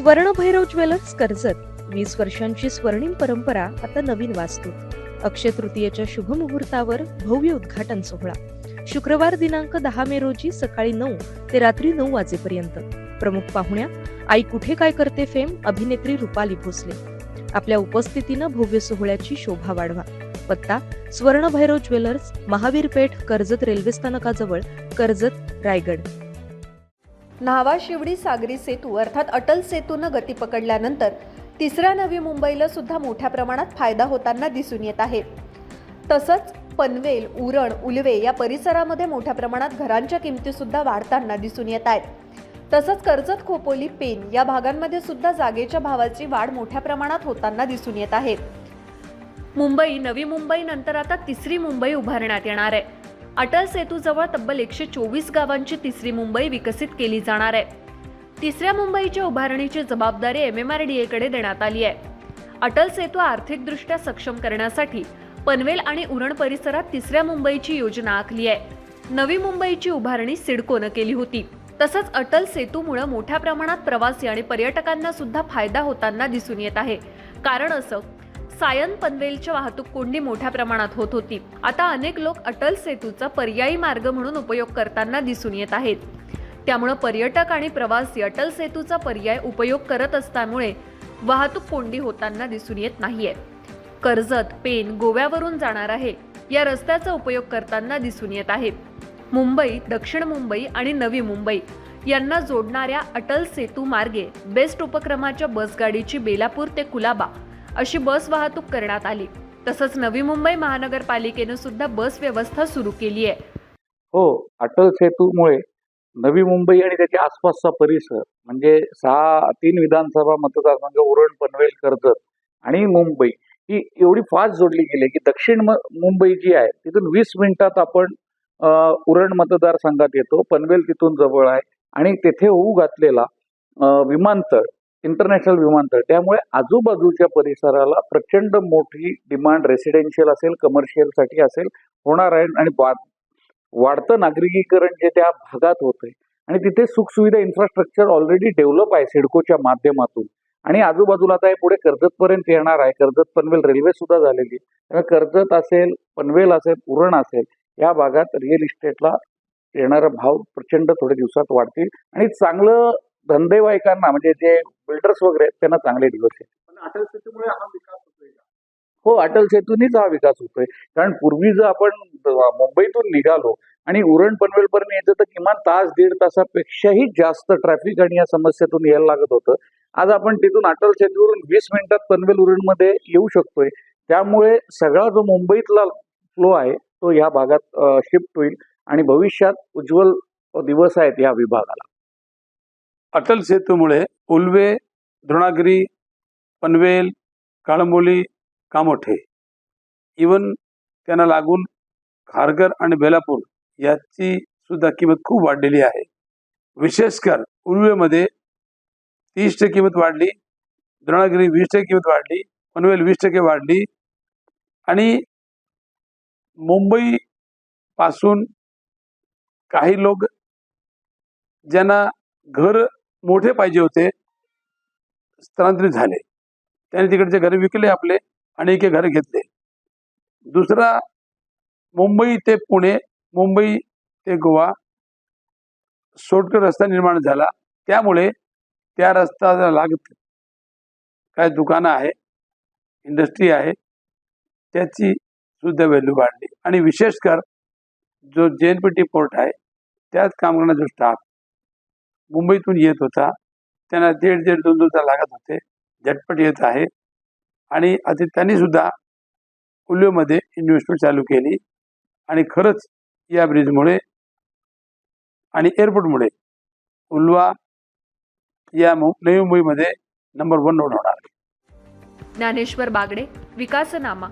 स्वर्णभैरव jewellers Karjat. वीस वर्षांची स्वर्णिम परंपरा आता नवीन वास्तू. अक्षय तृतीयेच्या शुभ मुहूर्तावर भव्य उद्घाटन सोहळा. शुक्रवार दिनांक दहा मे रोजी सकाळी नऊ ते रात्री नऊ वाजेपर्यंत. प्रमुख पाहुण्या आई कुठे काय करते फेम? अभिनेत्री रुपाली भोसले. आपल्या उपस्थितीनं भव्य सोहळ्याची शोभा वाढवा. पत्ता स्वर्णभैरव ज्वेलर्स महावीर पेठ कर्जत रेल्वे स्थानकाजवळ कर्जत रायगड. न्हावा शिवडी सागरी सेतू अर्थात अटल सेतूनं गती पकडल्यानंतर तिसऱ्या नवी मुंबईला सुद्धा मोठ्या प्रमाणात फायदा होताना दिसून येत आहे. तसंच पनवेल उरण उलवे या परिसरामध्ये मोठ्या प्रमाणात घरांच्या किमतीसुद्धा वाढताना दिसून येत आहेत. तसंच कर्जत खोपोली पेन या भागांमध्ये सुद्धा जागेच्या भावाची वाढ मोठ्या प्रमाणात होताना दिसून येत आहे. मुंबई नवी मुंबई नंतर आता तिसरी मुंबई उभारण्यात येणार आहे. अटल सेतूजवळ तब्बल एकशे चोवीस गावांची तिसरी मुंबई विकसित केली जाणार आहे. तिसऱ्या मुंबईच्या उभारणीची जबाबदारी एम एम आर डी एकडे देण्यात आली आहे. अटल सेतू आर्थिकदृष्ट्या सक्षम करण्यासाठी पनवेल आणि उरण परिसरात तिसऱ्या मुंबईची योजना आखली आहे. नवी मुंबईची उभारणी सिडकोनं केली होती. तसंच अटल सेतूमुळे मोठ्या प्रमाणात प्रवासी आणि पर्यटकांना सुद्धा फायदा होताना दिसून येत आहे. कारण असं सायन पनवेलच्या वाहतूक कोंडी मोठ्या प्रमाणात होत होती. आता अनेक लोक अटल सेतूचा पर्यायी मार्ग म्हणून उपयोग करताना दिसून येत आहेत. त्यामुळे पर्यटक आणि प्रवासी अटल सेतूचा पर्याय उपयोग करत असल्यामुळे वाहतूक कोंडी होताना दिसून येत नाहीये. कर्जत पेन गोव्यावरून जाणार आहे. या रस्त्याचा उपयोग करताना दिसून येत आहे. मुंबई दक्षिण मुंबई आणि नवी मुंबई यांना जोडणाऱ्या अटल सेतू मार्गे बेस्ट उपक्रमाच्या बसगाडीची बेलापूर ते कुलाबा अशी बस वाहतूक करण्यात आली. तसंच नवी मुंबई महानगरपालिकेनं सुद्धा बस व्यवस्था सुरू केली आहे. हो अटल सेतूमुळे नवी मुंबई आणि त्याच्या आसपासचा परिसर म्हणजे सहा तीन विधानसभा मतदारसंघ उरण पनवेल कर्जत आणि मुंबई ही एवढी फास्ट जोडली गेली की दक्षिण मुंबई जी आहे तिथून वीस मिनिटात आपण उरण मतदारसंघात येतो. पनवेल तिथून जवळ आहे आणि तेथे होऊ घातलेला विमानतळ इंटरनॅशनल विमानतळ. त्यामुळे आजूबाजूच्या परिसराला प्रचंड मोठी डिमांड रेसिडेन्शियल असेल कमर्शियलसाठी असेल होणार आहे आणि वाढतं नागरिकीकरण जे त्या भागात होतंय. आणि तिथे सुखसुविधा इन्फ्रास्ट्रक्चर ऑलरेडी डेव्हलप आहे सिडकोच्या माध्यमातून. आणि आजूबाजूला आता हे पुढे कर्जतपर्यंत येणार आहे. कर्जत पनवेल रेल्वे सुद्धा झालेली आहे. त्यामुळे कर्जत असेल पनवेल असेल उरण असेल या भागात रिअल इस्टेटला येणारा भाव प्रचंड थोड्या दिवसात वाढतील. आणि चांगलं धंदेवाईकांना म्हणजे जे बिल्डर्स वगैरे त्यांना चांगले दिवस आहेत. पण अटल सेतूमुळे हा विकास होतोय का? हो अटल सेतूनीच हा विकास होतोय. कारण पूर्वी जर आपण द- मुंबईतून निघालो आणि उरण पनवेल पर्यंत यायचं तर किमान तास दीड तासापेक्षाही जास्त ट्रॅफिक आणि या समस्येतून यायला लागत होतं. आज आपण तिथून अटल सेतूवरून वीस मिनिटात पनवेल उरणमध्ये येऊ शकतोय. त्यामुळे सगळा जो मुंबईतला फ्लो आहे तो ह्या भागात शिफ्ट होईल आणि भविष्यात उज्ज्वल दिवस आहेत या विभागाला. अटल सेतूमुळे उल्वे द्रोणागिरी पनवेल काळंबोली कामोठे. इवन त्यांना लागून खारघर आणि बेलापूर याची सुद्धा किंमत खूप वाढलेली आहे. विशेषकर उल्वेमध्ये तीस टक्के किंमत वाढली द्रोणागिरी वीस टक्के किंमत वाढली पनवेल वीस टक्के वाढली आणि मुंबई पासून काही लोक ज्यांना घर मोठे पाहिजे होते. स्थलांतरित झाले. त्याने तिकडचे घर विकले आपले आणि एक घर घेतले. दुसरा मुंबई ते पुणे मुंबई ते गोवा सोडकर रस्ता निर्माण झाला. त्यामुळे त्या रस्त्याला लागत काय दुकानं आहे इंडस्ट्री आहे त्याची सुद्धा व्हॅल्यू वाढली. आणि विशेषकर जो जे एन पी टी पोर्ट आहे त्यात काम करणारा जो स्टाफ मुंबईतून येत होता. त्यांना दीड दीड दोन दोन लागत होते. झटपट येत आहे. आणि आता त्यांनी सुद्धा उल्वेमध्ये इन्व्हेस्टमेंट चालू केली. आणि खरंच या ब्रिजमुळे आणि एअरपोर्टमुळे उल्वा या नवी मुंबईमध्ये नंबर वन रोड होणार ज्ञानेश्वर बागडे विकासनामा.